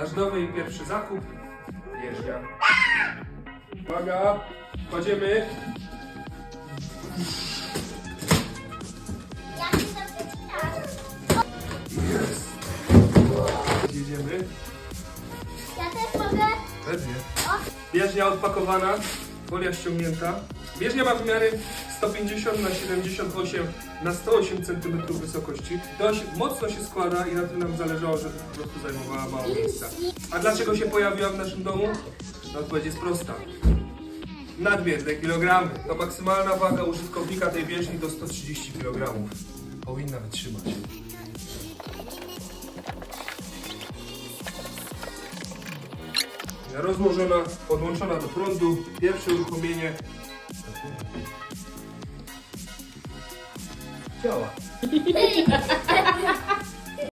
Nasz nowy i pierwszy zakup. Jeżdża. Uwaga, kładziemy. Ja się. Jest. Jedziemy. Ja też mogę. Pewnie. O, odpakowana, folia ściągnięta. Bieżnia ma wymiary 150 na 78 na 108 cm wysokości. Dość mocno się składa i na tym nam zależało, żeby po prostu zajmowała mało miejsca. A dlaczego się pojawiła w naszym domu? Odpowiedź jest prosta. Nadmierne kilogramy. To maksymalna waga użytkownika tej bieżni do 130 kg. Powinna wytrzymać. Rozłożona, podłączona do prądu. Pierwsze uruchomienie. Działa.